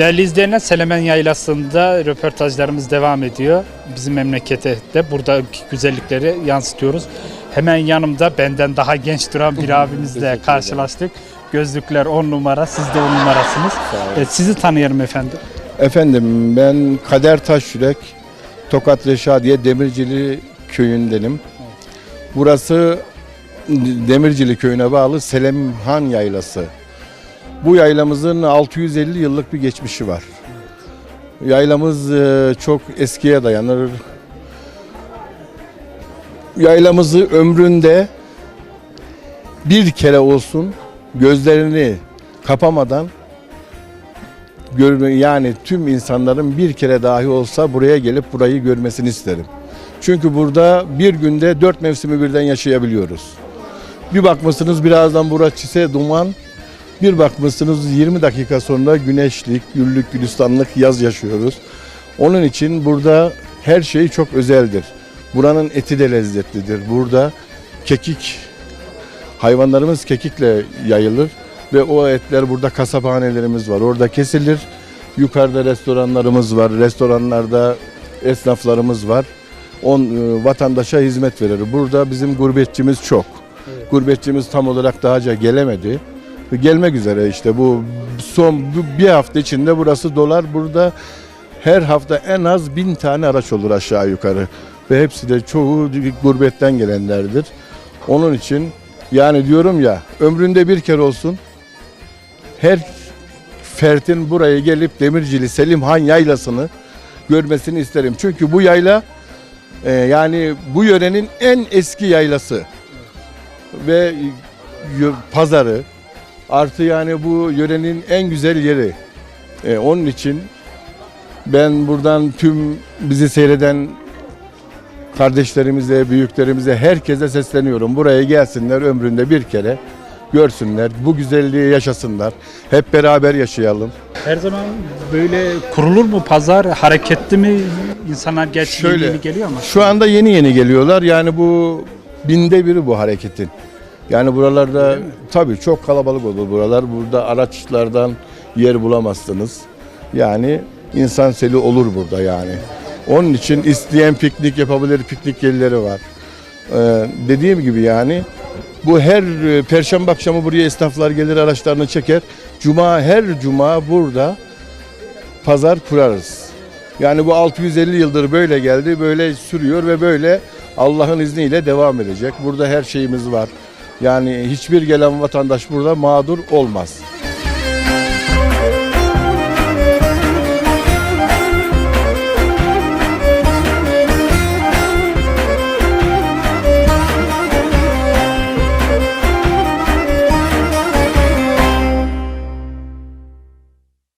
Değerli izleyenler Selemen Yaylası'nda röportajlarımız devam ediyor. Bizim memlekete de burada güzellikleri yansıtıyoruz. Hemen yanımda benden daha genç duran bir abimizle karşılaştık. Gözlükler 10 numara, siz de 10 numarasınız. Evet, sizi tanıyarım efendim. Efendim ben Kader Taşyürek, Tokat Reşadiye Demircili köyündenim. Burası Demircili köyüne bağlı Selimhan Yaylası. Bu yaylamızın 650 yıllık bir geçmişi var. Yaylamız e, çok eskiye dayanır. Yaylamızı ömründe bir kere olsun gözlerini kapamadan yani tüm insanların bir kere dahi olsa buraya gelip burayı görmesini isterim. Çünkü burada bir günde dört mevsimi birden yaşayabiliyoruz. Bir bakmışsınız birazdan burası çise duman, bir bakmışsınız 20 dakika sonra güneşlik, güllük, gülistanlık yaz yaşıyoruz. Onun için burada her şey çok özeldir. Buranın eti de lezzetlidir. Burada kekik, hayvanlarımız kekikle yayılır ve o etler burada kasaphanelerimiz var. Orada kesilir. Yukarıda restoranlarımız var. Restoranlarda esnaflarımız var. On e, vatandaşa hizmet verir. Burada bizim gurbetçimiz çok. Gurbetçimiz tam olarak dahaca gelemedi. Gelmek üzere işte bu son bir hafta içinde burası dolar. Burada her hafta en az bin tane araç olur aşağı yukarı. Ve hepsi de çoğu gurbetten gelenlerdir. Onun için yani diyorum ya ömründe bir kere olsun her fertin buraya gelip Demircili Selim Han yaylasını görmesini isterim. Çünkü bu yayla e, yani bu yörenin en eski yaylası ve pazarı artı yani bu yörenin en güzel yeri. E, onun için ben buradan tüm bizi seyreden kardeşlerimize, büyüklerimize, herkese sesleniyorum. Buraya gelsinler ömründe bir kere görsünler, bu güzelliği yaşasınlar. Hep beraber yaşayalım. Her zaman böyle kurulur mu pazar? Hareketli mi? İnsanlar gerçi yeni Şöyle. yeni geliyor ama. Şu anda yeni yeni geliyorlar. Yani bu binde biri bu hareketin. Yani buralarda tabii çok kalabalık olur buralar. Burada araçlardan yer bulamazsınız. Yani insan seli olur burada yani. Onun için isteyen piknik yapabilir, piknik yerleri var. Ee, dediğim gibi yani bu her e, perşembe akşamı buraya esnaflar gelir araçlarını çeker. Cuma her cuma burada pazar kurarız. Yani bu 650 yıldır böyle geldi, böyle sürüyor ve böyle Allah'ın izniyle devam edecek. Burada her şeyimiz var. Yani hiçbir gelen vatandaş burada mağdur olmaz.